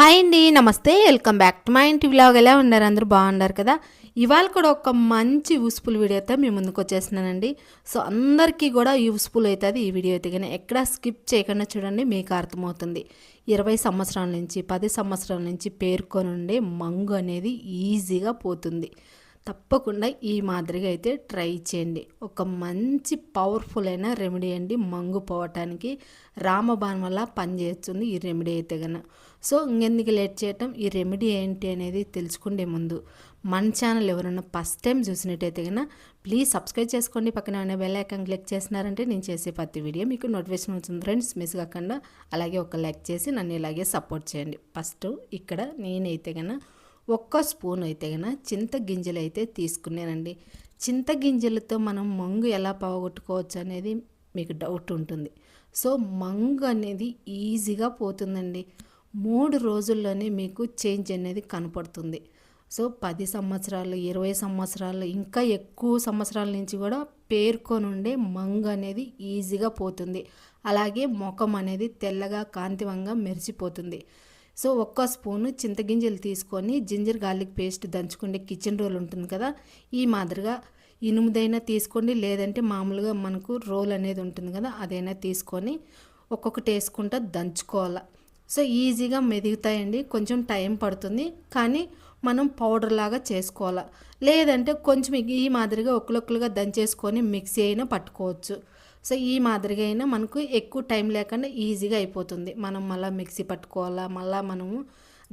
Hi అండి నమస్తే welcome back to మా ఇంటి వ్లాగ్. ఎలా ఉన్నారు? అందరూ బాగున్నారు కదా? ఇవాళ కూడా ఒక మంచి యూస్ఫుల్ అయితే మేము ముందుకు వచ్చేస్తున్నానండి. సో అందరికీ కూడా యూస్ఫుల్ అవుతుంది ఈ వీడియో అయితే. కానీ ఎక్కడా స్కిప్ చేయకుండా చూడండి మీకు అర్థమవుతుంది. ఇరవై సంవత్సరాల నుంచి పది సంవత్సరాల నుంచి పేర్కొని ఉండే మంగు అనేది ఈజీగా పోతుంది. తప్పకుండా ఈ మాదిరిగా అయితే ట్రై చేయండి. ఒక మంచి పవర్ఫుల్ అయిన రెమెడీ అండి మంగుపోవటానికి రామబాన్ వల్ల పనిచేస్తుంది ఈ రెమెడీ అయితే కనుక సో ఇంకెందుకు లేట్ చేయటం? ఈ రెమెడీ ఏంటి అనేది తెలుసుకుండే ముందు. మన ఛానల్ ఎవరైనా ఫస్ట్ టైం చూసినట్టయితే కనుక ప్లీజ్ సబ్స్క్రైబ్ చేసుకోండి. పక్కన ఏమైనా బెల్ ఐకాన్ క్లిక్ చేసినారంటే నేను చేసే ప్రతి వీడియో మీకు నోటిఫికేషన్ వచ్చింది ఫ్రెండ్స్ మిస్ కాకుండా అలాగే ఒక లైక్ చేసి నన్ను ఇలాగే సపోర్ట్ చేయండి. ఫస్ట్ ఇక్కడ నేనైతే కనుక ఒక్క స్పూన్ అయితే కనుక చింతగింజలు అయితే తీసుకున్నానండి. చింతగింజలతో మనం మంగు ఎలా పోగొట్టుకోవచ్చు అనేది మీకు డౌట్ ఉంటుంది. సో మంగు అనేది ఈజీగా పోతుందండి. మూడు రోజుల్లోనే మీకు చేంజ్ అనేది కనపడుతుంది. సో పది సంవత్సరాలు ఇరవై సంవత్సరాలు ఇంకా ఎక్కువ సంవత్సరాల నుంచి కూడా పేర్కొని ఉండే మంగు అనేది ఈజీగా పోతుంది. అలాగే ముఖం అనేది తెల్లగా కాంతివంగా మెరిసిపోతుంది. సో ఒక్క స్పూను చింతగింజలు తీసుకొని జింజర్ గార్లిక్ పేస్ట్ దంచుకుంటే కిచెన్ రోల్ ఉంటుంది కదా ఈ మాదిరిగా ఇనుముదైనా తీసుకోండి లేదంటే మామూలుగా మనకు రోల్ అనేది ఉంటుంది కదా అదైనా తీసుకొని ఒక్కొక్కటి వేసుకుంటా దంచుకోవాలి. సో ఈజీగా మెదుగుతాయండి కొంచెం టైం పడుతుంది కానీ మనం పౌడర్ లాగా చేసుకోవాలి. లేదంటే కొంచెం ఈ మాదిరిగా ఒక్కలొక్కలుగా దంచేసుకొని మిక్సీ అయినా పట్టుకోవచ్చు. సో ఈ మాదిరిగా అయినా మనకు ఎక్కువ టైం లేకుండా ఈజీగా అయిపోతుంది. మనం మళ్ళీ మిక్సీ పట్టుకోవాలా మళ్ళీ మనము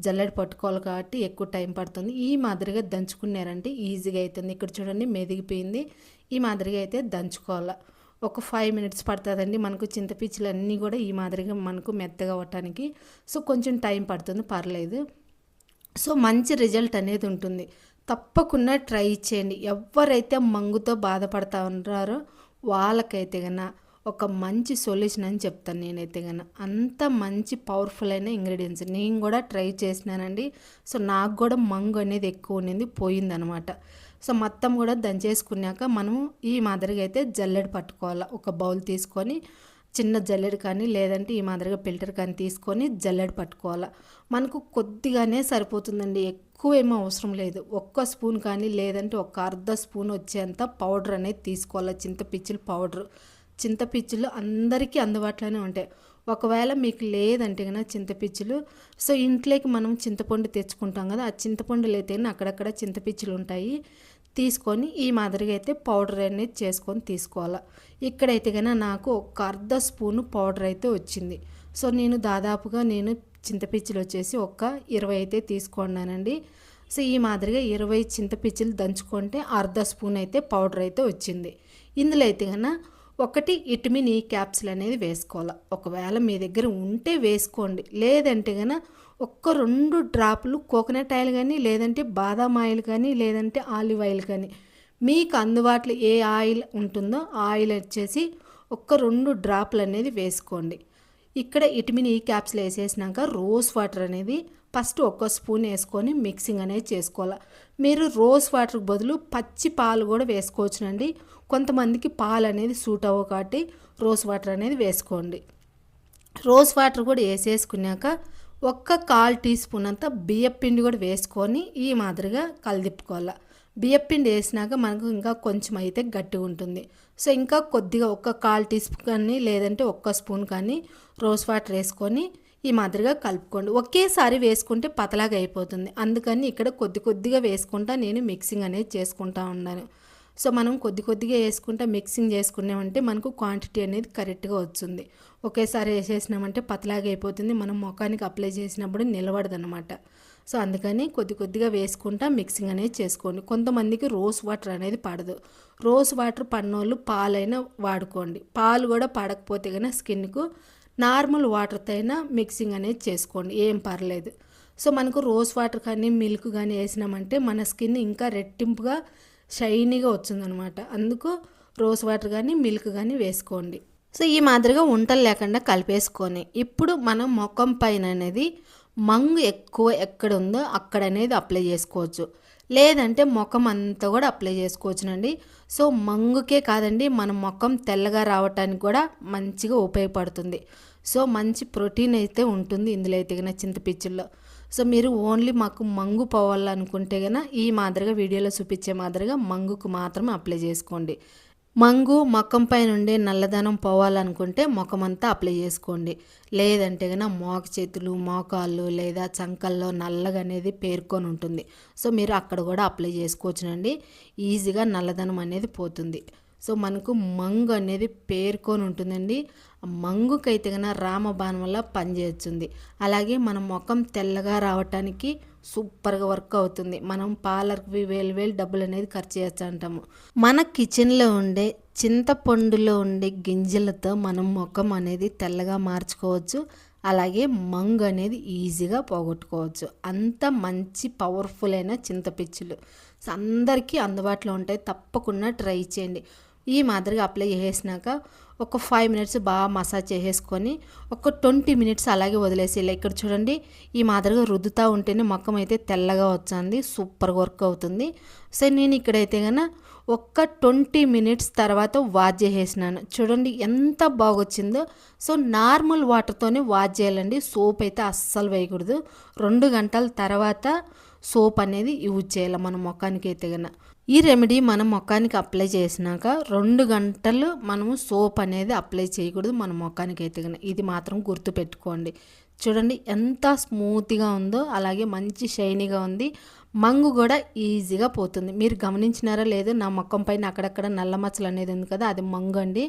జల్లెడ పట్టుకోవాలి కాబట్టి ఎక్కువ టైం పడుతుంది. ఈ మాదిరిగా దంచుకున్నారంటే ఈజీగా అవుతుంది ఇక్కడ చూడండి మెదిగిపోయింది. ఈ మాదిరిగా అయితే దంచుకోవాలా. ఒక ఫైవ్ మినిట్స్ పడుతుందండి. మనకు చింతపిచ్చులు అన్నీ కూడా ఈ మాదిరిగా మనకు మెత్తగా అవ్వటానికి. సో కొంచెం టైం పడుతుంది. పర్లేదు. సో మంచి రిజల్ట్ అనేది ఉంటుంది. తప్పకుండా ట్రై చేయండి. ఎవరైతే మంగుతో బాధపడతా ఉన్నారో వాళ్ళకైతే గన ఒక మంచి సొల్యూషన్ అని చెప్తాను నేనైతే గన. అంత మంచి పవర్ఫుల్ అయిన ఇంగ్రీడియంట్స్ నేను కూడా ట్రై చేసినానండి. సో నాకు కూడా మంగు అనేది ఎక్కువ ఉండింది పోయిందనమాట. సో మొత్తం కూడా దంచేసుకున్నాక మనము ఈ మాదిరిగా అయితే జల్లెడ పట్టుకోవాలి. ఒక బౌల్ తీసుకొని చిన్న జల్లెడు కానీ లేదంటే ఈ మాదిరిగా ఫిల్టర్ కానీ తీసుకొని జల్లెడు పట్టుకోవాలి. మనకు కొద్దిగానే సరిపోతుందండి. ఎక్కువ ఏమీ అవసరం లేదు. ఒక్క స్పూన్ కానీ లేదంటే ఒక అర్ధ స్పూన్ వచ్చేంత పౌడర్ అనేది తీసుకోవాలి. చింతపిచ్చులు పౌడర్. చింతపిచ్చులు అందరికీ అందుబాటులోనే ఉంటాయి. ఒకవేళ మీకు లేదంటే కనుక చింతపిచ్చులు సో ఇంట్లోకి మనం చింతపండు తెచ్చుకుంటాం కదా ఆ చింతపండులు అయితే అక్కడక్కడ చింతపిచ్చులు ఉంటాయి. తీసుకొని ఈ మాదిరిగా అయితే పౌడర్ అనేది చేసుకొని తీసుకోవాలి. ఇక్కడైతే కనుక నాకు ఒక అర్ధ స్పూను పౌడర్ అయితే వచ్చింది. సో నేను దాదాపుగా నేను చింతపిచ్చులు వచ్చేసి ఒక ఇరవై అయితే తీసుకున్నానండి. సో ఈ మాదిరిగా ఇరవై చింతపిచ్చులు దంచుకుంటే అర్ధ స్పూన్ అయితే పౌడర్ అయితే వచ్చింది. ఇందులో అయితే కన్నా ఒకటి ఇటమిన్ ఈ క్యాప్సిల్ అనేది వేసుకోవాలి. ఒకవేళ మీ దగ్గర ఉంటే వేసుకోండి. లేదంటే కనుక ఒక్క రెండు డ్రాపులు కోకోనట్ ఆయిల్ కానీ లేదంటే బాదాం ఆయిల్ కానీ లేదంటే ఆలివ్ ఆయిల్ కానీ మీకు అందుబాటులో ఏ ఆయిల్ ఉంటుందో ఆ ఆయిల్ వచ్చేసి ఒక్క రెండు డ్రాపులు అనేది వేసుకోండి. ఇక్కడ ఇటమిన్ ఈ క్యాప్సులు వేసేసినాక రోజ్ వాటర్ అనేది ఫస్ట్ ఒక్క స్పూన్ వేసుకొని మిక్సింగ్ అనేది చేసుకోవాలి. మీరు రోజ్ వాటర్కి బదులు పచ్చి పాలు కూడా వేసుకోవచ్చునండి. కొంతమందికి పాలు అనేది సూట్ అవ్వ కాబట్టి రోజ్ వాటర్ అనేది వేసుకోండి. రోజ్ వాటర్ కూడా వేసేసుకున్నాక ఒక్క కాల్ టీ స్పూన్ అంతా బియ్యపిండి కూడా వేసుకొని ఈ మాదిరిగా కలిదిప్పుకోవాలి. బియ్యపిండి వేసినాక మనకు ఇంకా కొంచెం అయితే గట్టిగా ఉంటుంది. సో ఇంకా కొద్దిగా ఒక్క కాల్ టీ స్పూన్ కానీ లేదంటే ఒక్క స్పూన్ కానీ రోజ్ వాటర్ వేసుకొని ఈ మాదిరిగా కలుపుకోండి. ఒకేసారి వేసుకుంటే పతలాగా అయిపోతుంది. అందుకని ఇక్కడ కొద్ది కొద్దిగా వేసుకుంటా నేను మిక్సింగ్ అనేది చేసుకుంటా ఉన్నాను. సో మనం కొద్ది కొద్దిగా వేసుకుంటా మిక్సింగ్ చేసుకున్నామంటే మనకు క్వాంటిటీ అనేది కరెక్ట్గా వస్తుంది. ఒకేసారి వేసేసినామంటే పతలాగా అయిపోతుంది. మనం ముఖానికి అప్లై చేసినప్పుడు నిలబడదనమాట సో అందుకని కొద్ది కొద్దిగా వేసుకుంటా మిక్సింగ్ అనేది చేసుకోండి. కొంతమందికి రోజ్ వాటర్ అనేది పడదు. రోజ్ వాటర్ పడినోళ్ళు పాలైనా వాడుకోండి. పాలు కూడా పడకపోతే కనుక స్కిన్కు నార్మల్ వాటర్తో అయినా మిక్సింగ్ అనేది చేసుకోండి. ఏం పర్లేదు. సో మనకు రోజ్ వాటర్ కానీ మిల్క్ కానీ వేసినామంటే మన స్కిన్ ఇంకా రెట్టింపుగా షైనీగా వచ్చిందనమాట. అందుకు రోజ్ వాటర్ కానీ మిల్క్ కానీ వేసుకోండి. సో ఈ మాదిరిగా వంటలు లేకుండా కలిపేసుకొని ఇప్పుడు మనం ముఖం పైన అనేది మంగు ఎక్కువ ఎక్కడ ఉందో అక్కడ అనేది అప్లై చేసుకోవచ్చు. లేదంటే ముఖం అంతా కూడా అప్లై చేసుకోవచ్చునండి. సో మంగుకే కాదండి మన ముఖం తెల్లగా రావటానికి కూడా మంచిగా ఉపయోగపడుతుంది. సో మంచి ప్రోటీన్ అయితే ఉంటుంది ఇందులో అయితే చింతపిచ్చుల్లో. సో మీరు ఓన్లీ మాకు మంగు పోవాలనుకుంటే కనుక ఈ మాదిరిగా వీడియోలో చూపించే మాదిరిగా మంగుకు మాత్రం అప్లై చేసుకోండి. మంగు మొఖం పైన ఉండే నల్లదనం పోవాలనుకుంటే ముఖం అంతా అప్లై చేసుకోండి. లేదంటే కనుక మోక చేతులు మోకాళ్ళు లేదా చంకల్లో నల్లగా అనేది పేర్కొని ఉంటుంది. సో మీరు అక్కడ కూడా అప్లై చేసుకోవచ్చునండి. ఈజీగా నల్లదనం అనేది పోతుంది. సో మనకు మంగు అనేది పేర్కొని ఉంటుందండి. మంగుకైతే కన్నా రామబాణం వల్ల పనిచేస్తుంది. అలాగే మన ముఖం తెల్లగా రావటానికి సూపర్గా వర్క్ అవుతుంది. మనం పార్లర్కి వేలు వేలు డబ్బులు అనేది ఖర్చు చేస్తుంటాము మన కిచెన్లో ఉండే చింతపండులో ఉండే గింజలతో మనం ముఖం అనేది తెల్లగా మార్చుకోవచ్చు. అలాగే మంగు అనేది ఈజీగా పోగొట్టుకోవచ్చు. అంత మంచి పవర్ఫుల్ అయిన చింతపిచ్చులు అందరికీ అందుబాటులో ఉంటాయి. తప్పకుండా ట్రై చేయండి. ఈ మాదిరిగా అప్లై చేసేసినాక ఒక ఫైవ్ మినిట్స్ బాగా మసాజ్ చేసేసుకొని ఒక ట్వంటీ మినిట్స్ అలాగే వదిలేసి ఇక్కడ చూడండి ఈ మాదిరిగా రుద్దుతూ ఉంటేనే మొక్కం అయితే తెల్లగా వచ్చింది సూపర్గా వర్క్ అవుతుంది. సో నేను ఇక్కడైతే కన్నా ఒక్క ట్వంటీ మినిట్స్ తర్వాత వాష్ చేసేసినాను. చూడండి ఎంత బాగొచ్చిందో. సో నార్మల్ వాటర్తోనే వాష్ చేయాలండి. సోప్ అయితే అస్సలు వేయకూడదు. రెండు గంటల తర్వాత సోప్ అనేది యూజ్ చేయాలి మన మొక్కానికి అయితే కన్నా ఈ రెమెడీ మనం ముఖానికి అప్లై చేసినాక రెండు గంటలు మనము సోప్ అనేది అప్లై చేయకూడదు మన ముఖానికి అయితే ఇది మాత్రం గుర్తుపెట్టుకోండి. చూడండి ఎంత స్మూత్గా ఉందో అలాగే మంచి షైనీగా ఉంది. మంగు కూడా ఈజీగా పోతుంది. మీరు గమనించినారా లేదు నా మొక్కం పైన అక్కడక్కడ నల్ల మచ్చలు అనేది ఉంది కదా అది మంగు అండి.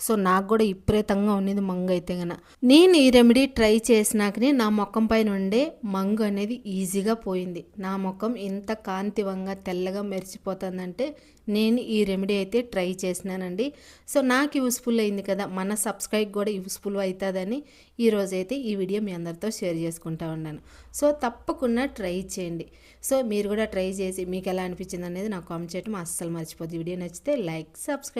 సో నాకు కూడా విపరీతంగా ఉన్నది మంగు అయితే గన నేను ఈ రెమెడీ ట్రై చేసినాకనే నా మొక్కం పైన ఉండే మంగు అనేది ఈజీగా పోయింది. నా ముఖం ఇంత కాంతివంగా తెల్లగా మెరిచిపోతుందంటే నేను ఈ రెమెడీ అయితే ట్రై చేసినానండి. సో నాకు యూస్ఫుల్ అయింది కదా మన సబ్స్క్రైబ్ కూడా యూస్ఫుల్ అవుతుందని ఈరోజైతే ఈ వీడియో మీ అందరితో షేర్ చేసుకుంటా ఉన్నాను. సో తప్పకుండా ట్రై చేయండి. సో మీరు కూడా ట్రై చేసి మీకు ఎలా అనిపించింది అనేది నాకు కామెంట్ చేయడం అస్సలు మర్చిపోద్ది. వీడియో నచ్చితే లైక్ సబ్స్క్రైబ్